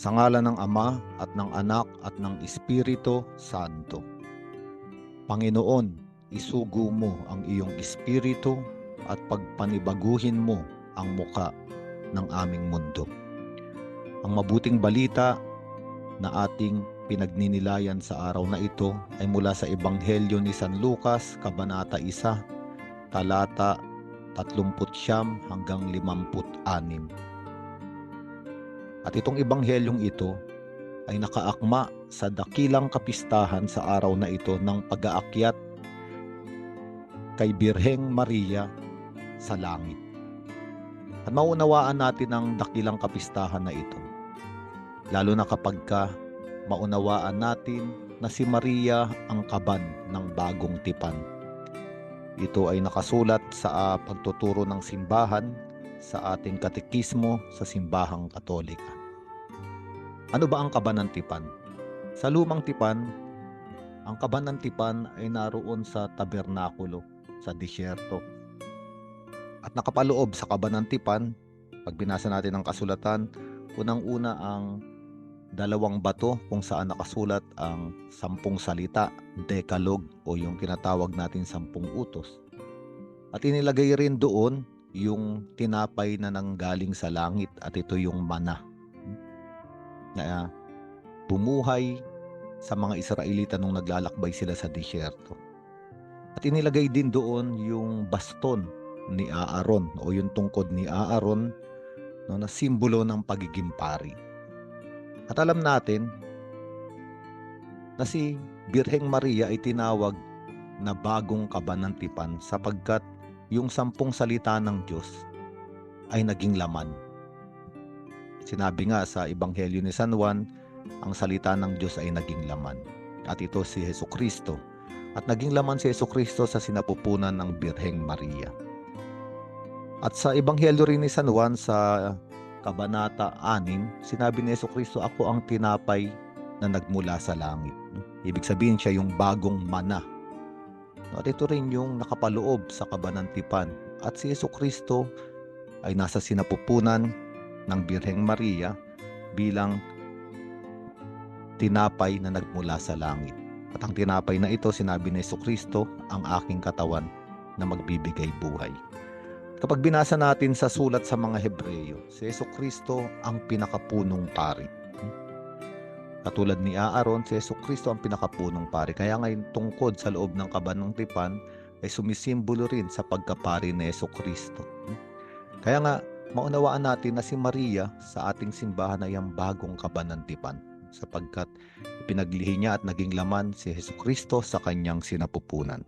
Sa ngala ng Ama at ng Anak at ng Espiritu Santo. Panginoon, isugo mo ang iyong espiritu at pagpanibaguhin mo ang muka ng aming mundo. Ang mabuting balita na ating pinagninilayan sa araw na ito ay mula sa Ebanghelyo ni San Lucas, Kabanata 1, talata 39 hanggang 56. At itong ebanghelyong ito ay nakaakma sa dakilang kapistahan sa araw na ito ng pag-aakyat kay Birheng Maria sa langit. At maunawaan natin ang dakilang kapistahan na ito. Lalo na kapag ka maunawaan natin na si Maria ang kaban ng bagong tipan. Ito ay nakasulat sa pagtuturo ng simbahan sa ating katekismo sa simbahang katolika. Ano ba ang kaban ng tipan? Sa lumang tipan, ang kaban ng tipan ay naroon sa tabernakulo, sa disyerto. At nakapaloob sa kaban ng tipan, pag binasa natin ang kasulatan, unang-una ang dalawang bato kung saan nakasulat ang sampung salita, decalogue o yung tinatawag natin sampung utos. At inilagay rin doon yung tinapay na nanggaling sa langit at ito yung mana na bumuhay sa mga Israelita nung naglalakbay sila sa disyerto. At inilagay din doon yung baston ni Aaron o yung tungkod ni Aaron no, na simbolo ng pagiging pari. At alam natin na si Birheng Maria ay tinawag na bagong kabanantipan sapagkat yung sampung salita ng Diyos ay naging laman. Sinabi nga sa Ebanghelyo ni San Juan, ang salita ng Diyos ay naging laman. At ito si Heso Kristo. At naging laman si Heso Kristo sa sinapupunan ng Birheng Maria. At sa Ebanghelyo rin ni San Juan sa Kabanata 6, sinabi ni Heso Kristo, Ako ang tinapay na nagmula sa langit. Ibig sabihin siya yung bagong mana at ito rin yung nakapaloob sa kabanantipan. At si Yeso Kristo ay nasa sinapupunan ng Birheng Maria bilang tinapay na nagmula sa langit. At ang tinapay na ito, sinabi ni Yeso Kristo, ang aking katawan na magbibigay buhay. Kapag binasa natin sa sulat sa mga Hebreyo, si Yeso Kristo ang pinakapunong pari Katulad ni Aaron, si Yeso Kristo ang pinakapunong pari. Kaya ngayon tungkod sa loob ng kaban ng tipan ay sumisimbolo rin sa pagkapari ni Yeso Kristo. Kaya nga, maunawaan natin na si Maria sa ating simbahan ay ang bagong kaban ng tipan sapagkat ipinaglihi niya at naging laman si Yeso Kristo sa kanyang sinapupunan.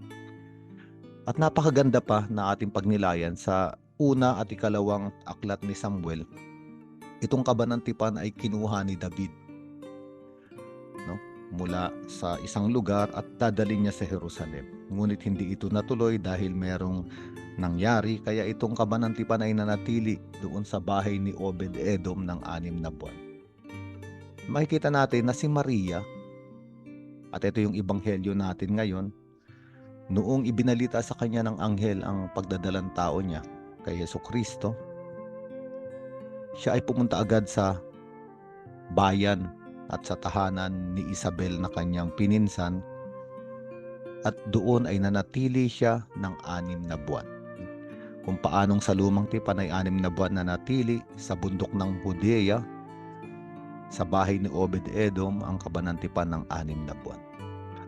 At napakaganda pa na ating pagnilayan sa una at ikalawang aklat ni Samuel. Itong kabanantipan ay kinuha ni David mula sa isang lugar at dadalhin niya sa Jerusalem. Ngunit hindi ito natuloy dahil merong nangyari kaya itong kabanantipan ay nanatili doon sa bahay ni Obed Edom ng anim na buwan. Makikita natin na si Maria at ito yung ibanghelyo natin ngayon noong ibinalita sa kanya ng anghel ang pagdadalang tao niya kay Yeso Kristo siya ay pumunta agad sa bayan at sa tahanan ni Isabel na kanyang pininsan at doon ay nanatili siya ng anim na buwan. Kung paanong sa lumang tipan ay anim na buwan na natili sa bundok ng Judea, sa bahay ni Obed Edom ang kabanantipan ng anim na buwan.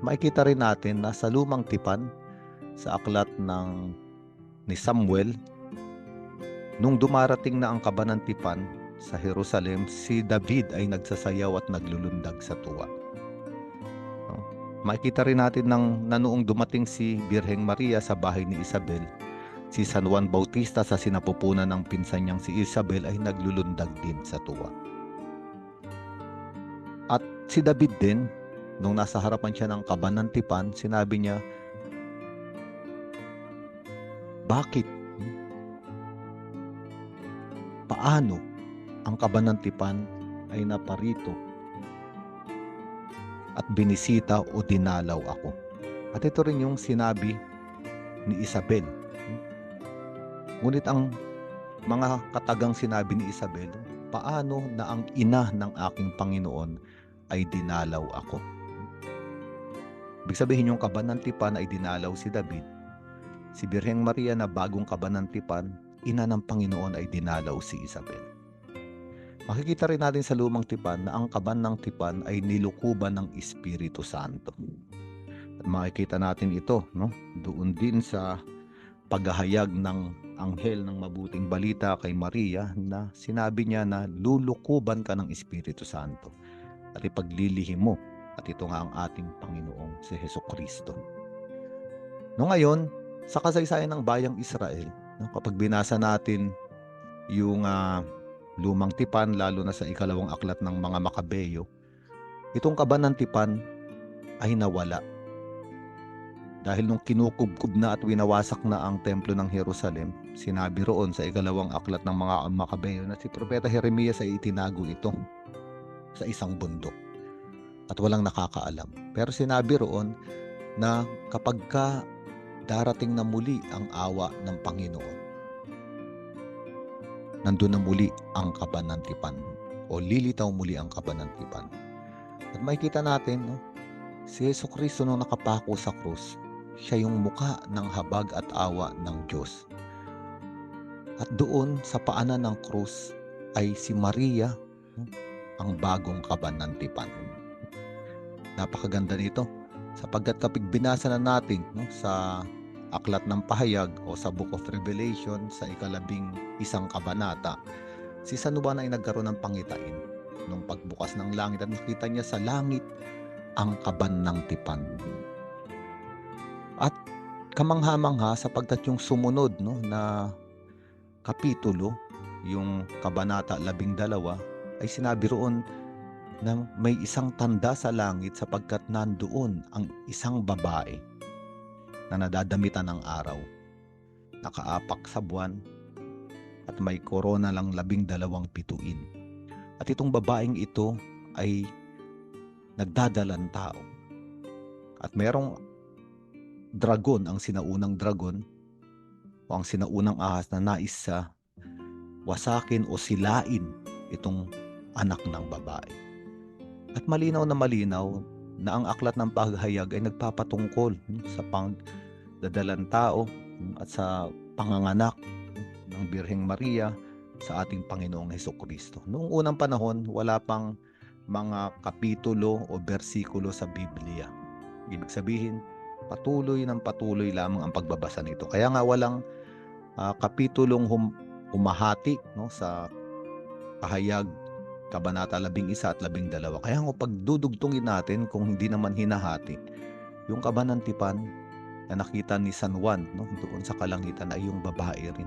Makikita rin natin na sa lumang tipan, sa aklat ng ni Samuel, nung dumarating na ang kabanantipan, sa Jerusalem, si David ay nagsasayaw at naglulundag sa tuwa. No? Makikita rin natin nang nanoong dumating si Birheng Maria sa bahay ni Isabel, si San Juan Bautista sa sinapupunan ng pinsan niyang si Isabel ay naglulundag din sa tuwa. At si David din, nung nasa harapan siya ng kabanantipan, sinabi niya, Bakit? Paano? Ang kabanantipan ay naparito at binisita o dinalaw ako. At ito rin yung sinabi ni Isabel. Ngunit ang mga katagang sinabi ni Isabel, paano na ang ina ng aking Panginoon ay dinalaw ako. Ibig sabihin yung kabanantipan ay dinalaw si David. Si Birheng Maria na bagong kabanantipan, ina ng Panginoon ay dinalaw si Isabel. Makikita rin natin sa lumang tipan na ang kaban ng tipan ay nilukuban ng Espiritu Santo. At makikita natin ito no? doon din sa paghahayag ng anghel ng mabuting balita kay Maria na sinabi niya na lulukuban ka ng Espiritu Santo at ipaglilihim mo at ito nga ang ating Panginoong si Heso Kristo. No ngayon, sa kasaysayan ng bayang Israel, no, kapag binasa natin yung ah, lumang tipan, lalo na sa ikalawang aklat ng mga Makabeyo, itong kaban ng tipan ay nawala dahil nung kinukubkub na at winawasak na ang templo ng Jerusalem, sinabi roon sa ikalawang aklat ng mga Makabeyo na si Propeta Jeremias ay itinago ito sa isang bundok at walang nakakaalam. Pero sinabi roon na kapag ka darating na muli ang awa ng Panginoon, nandun na muli ang kabanantipan o lilitaw muli ang kabanantipan. At makikita natin, no, si Yeso Kristo nung nakapako sa krus, siya yung muka ng habag at awa ng Diyos. At doon sa paanan ng krus ay si Maria, no, ang bagong kabanantipan. Napakaganda nito sapagkat kapag binasa na natin no, sa aklat ng pahayag o sa Book of Revelation sa ikalabing isang kabanata, si San Juan ay nagkaroon ng pangitain. Nung pagbukas ng langit at nakita niya sa langit ang kaban ng tipan. At kamangha-mangha sapagkat yung sumunod no, na kapitulo, yung kabanata labing dalawa, ay sinabi roon na may isang tanda sa langit sapagkat nandoon ang isang babae na nadadamitan ng araw, nakaapak sa buwan, at may korona lang labing dalawang pituin. At itong babaeng ito ay nagdadalang tao. At merong dragon, ang sinaunang dragon, o ang sinaunang ahas na nais sa wasakin o silain itong anak ng babae. At malinaw na malinaw na ang aklat ng paghahayag ay nagpapatungkol hmm, sa pangdadalang tao hmm, at sa panganganak hmm, ng Birheng Maria sa ating Panginoong Heso Kristo. Noong unang panahon, wala pang mga kapitulo o bersikulo sa Biblia. Ibig sabihin, patuloy ng patuloy lamang ang pagbabasa nito. Kaya nga walang ah, kapitulong hum- humahati no, sa pahayag Kabanata 11 at 12. Kaya nga pag dudugtungin natin kung hindi naman hinahati, yung kabanantipan na nakita ni San Juan no, doon sa kalangitan ay yung babae rin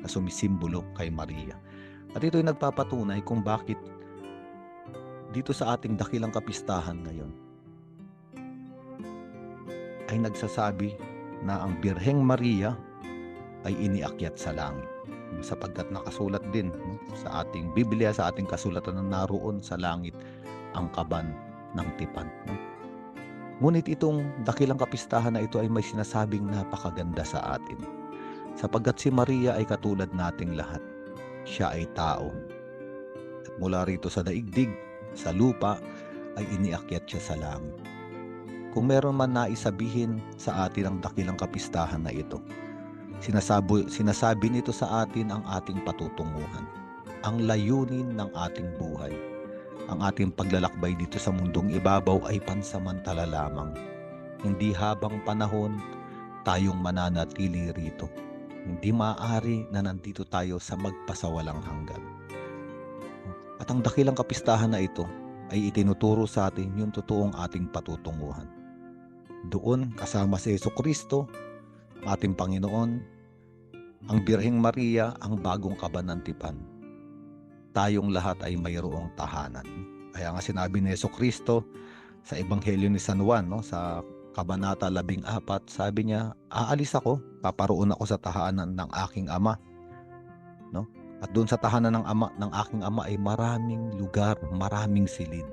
na sumisimbolo kay Maria. At ito ay nagpapatunay kung bakit dito sa ating dakilang kapistahan ngayon ay nagsasabi na ang Birheng Maria ay iniakyat sa langit sapagkat nakasulat din no, sa ating Biblia, sa ating kasulatan na naroon sa langit ang kaban ng tipan. No? Ngunit itong dakilang kapistahan na ito ay may sinasabing napakaganda sa atin. Sapagkat si Maria ay katulad nating lahat. Siya ay tao. At mula rito sa daigdig, sa lupa, ay iniakyat siya sa langit. Kung meron man naisabihin sa atin ang dakilang kapistahan na ito, Sinasabi, sinasabi nito sa atin ang ating patutunguhan, ang layunin ng ating buhay. Ang ating paglalakbay dito sa mundong ibabaw ay pansamantala lamang. Hindi habang panahon tayong mananatili rito. Hindi maaari na nandito tayo sa magpasawalang hanggan. At ang dakilang kapistahan na ito ay itinuturo sa atin yung totoong ating patutunguhan. Doon kasama si Yeso Kristo ating Panginoon, ang Birheng Maria ang bagong kabanantipan. Tayong lahat ay mayroong tahanan. Kaya nga sinabi ni Yeso Kristo sa Ebanghelyo ni San Juan, no, sa Kabanata 14, sabi niya, aalis ako, paparoon ako sa tahanan ng aking ama. No? At doon sa tahanan ng ama ng aking ama ay maraming lugar, maraming silid.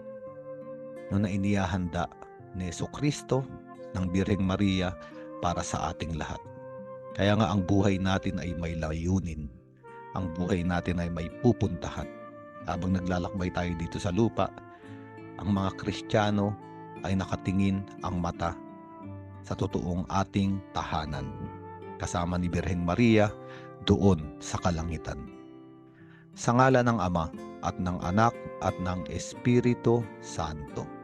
No na iniyahanda ni Kristo ng Birheng Maria para sa ating lahat. Kaya nga ang buhay natin ay may layunin. Ang buhay natin ay may pupuntahan. habang naglalakbay tayo dito sa lupa, ang mga Kristiyano ay nakatingin ang mata sa totoong ating tahanan kasama ni Birheng Maria doon sa kalangitan. Sa ngala ng Ama at ng Anak at ng Espiritu Santo.